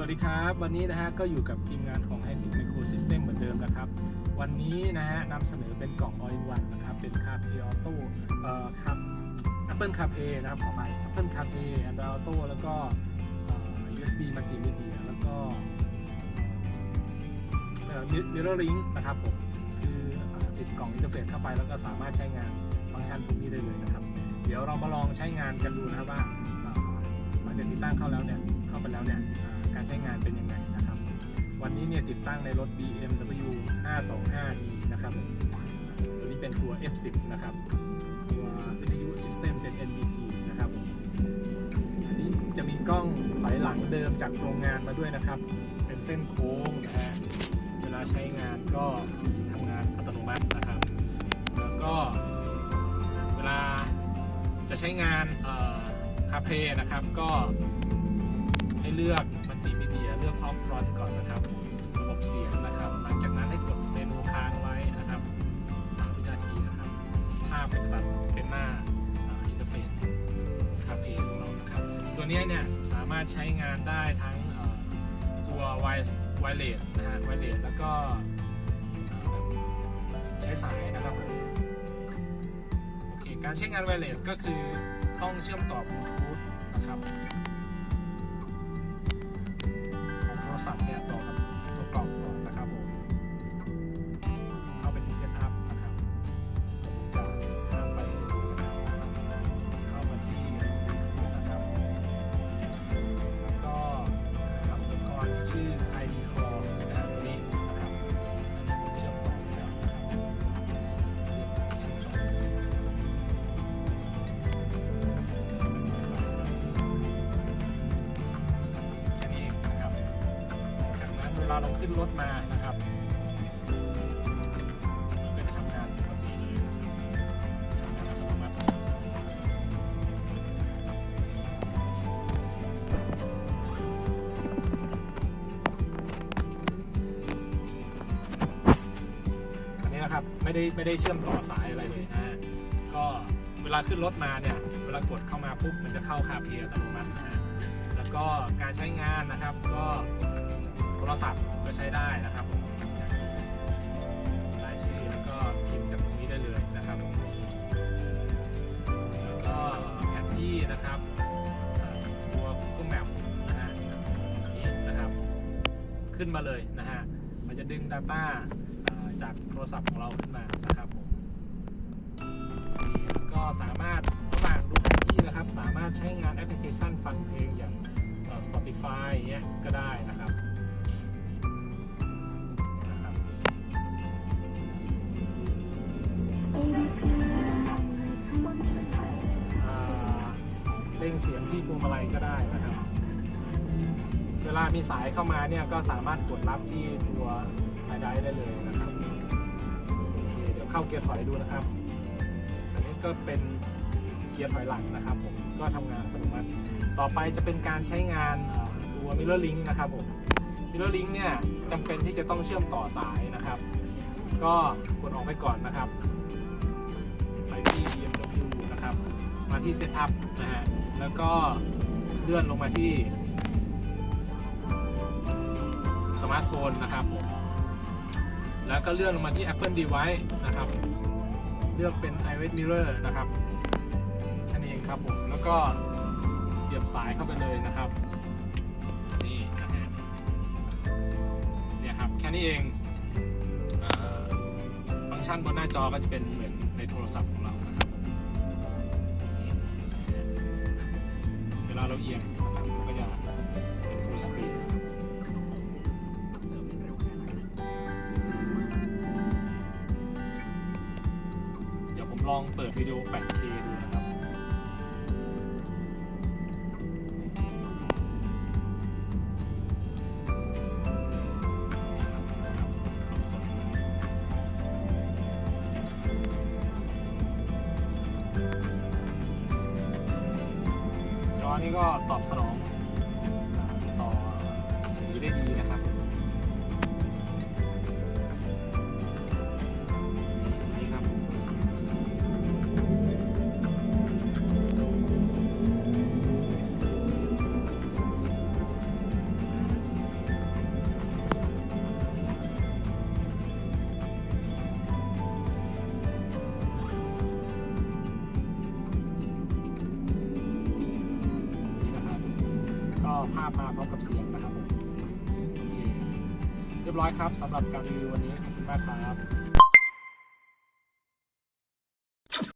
สวัสดีครับ วันนี้นะฮะก็อยู่กับทีมงานของ h a n d i Micro System เหมือนเดิมนะครับ วันนี้นะฮะนำเสนอเป็นกล่อง All in One นะครับ เป็น CarPlay Auto เอ่อครับ Apple CarPlay นะครับขอไป Apple CarPlay Android Auto แล้วก็ USB Multimedia แล้วก็เอ่อ Mirror Link นะครับผม คืออติดกล่องอินเทอร์เฟซเข้าไปแล้วก็สามารถใช้งานฟังก์ชันพวกนี้ได้เลยนะครับ เดี๋ยวเรามาลองใช้งานกันดูนะครับว่าหลังจากติดตั้งเข้าแล้วเนี่ยเข้าไปแล้วเนี่ย การใช้งานเป็นยังไงนะครับ วันนี้เนี่ยติดตั้งในรถ BMW 525e นะครับ ตัวนี้เป็นตัว F10 นะครับ ตัววิทยุ System เป็น NBT นะครับอันนี้จะมีกล้องถอยหลังเดิมจากโรงงานมาด้วยนะครับ เป็นเส้นโค้งนะฮะเวลาใช้งานก็ทำงานอัตโนมัตินะครับ แล้วก็เวลาจะใช้งานคาเพนะครับก็ให้เลือก เลือกออฟฟรอนต์ก่อนนะครับระบบเสียงนะครับ หลังจากนั้นให้กดเมนูค้างไว้นะครับ3วินาทีนะครับ ภาพก็จะตัดเป็นหน้าอินเทอร์เฟซคาเพของเรานะครับ ตัวนี้เนี่ยสามารถใช้งานได้ทั้งตัวไวเลสนะฮะไวเลสแล้วก็ใช้สายนะครับผมโอเคการใช้งานไวเลสก็คือต้องเชื่อมต่อบลูทูธนะครับ ลาเราขึ้นรถมานะครับมันก็จะทำงานปกติเลยทำงานอัตโนมัติอันนี้นะครับไม่ได้ไม่ได้เชื่อมต่อสายอะไรเลยนะฮะก็เวลาขึ้นรถมาเนี่ยเวลากดเข้ามาปุ๊บมันจะเข้าคาเพลอัตโนมัตินะฮะแล้วก็การใช้งาน ศัพท์ก็ใช้ได้นะครับรายชื่อแล้วก็พิมพ์จากตรงนี้ได้เลยนะครับ แล้วก็แผนที่นะครับตัว Google Map นะฮะนี่นะครับ ขึ้นมาเลยนะฮะ มันจะดึง Data อ่าจากโทรศัพท์ของเราขึ้นมานะครับผมแล้วก็สามารถระหว่างดูแผนที่นะครับ สามารถใช้งานแอปพลิเคชันฟังเพลงอย่าง Spotify เงี้ยก็ได้ เร่งเสียงที่พวงมาลัยก็ได้นะครับ เวลามีสายเข้ามาเนี่ยก็สามารถกดรับที่ตัวไฮไดได้เลยนะครับโอเคเดี๋ยวเข้าเกียร์ถอยดูนะครับ อันนี้ก็เป็นเกียร์ถอยหลังนะครับผมก็ทำงานอัตโนมัติ ต่อไปจะเป็นการใช้งานตัว Mirror Link นะครับผม Mirror Link เนี่ยจำเป็นที่จะต้องเชื่อมต่อสายนะครับ ก็กดออกไปก่อนนะครับ ไปที่ BMW นะครับ มาที่ Setup นะฮะ แล้วก็เลื่อนลงมาที่สมาร์ทโฟนนะครับผม แล้วก็เลื่อนลงมาที่ Apple Device นะครับ เลือกเป็น iOS Mirror นะครับแค่นี้เองครับผม แล้วก็เสียบสายเข้าไปเลยนะครับ นี่นะฮะเนี่ยครับ แค่นี้เองฟังก์ชันบนหน้าจอก็จะเป็นเหมือนในโทรศัพท์ของเรา ลาเราเอียงนะครับมันก็จะเป็น full speed เดี๋ยวผมลองเปิดวิดีโอ 8K ดูนะครับ นี้ก็ตอบสนองต่อสีได้ดีนะครับ ภาพมาพร้อมกับเสียงนะครับผมโอเคเรียบร้อยครับสำหรับการรีวิววันนี้ขอบคุณมากครับ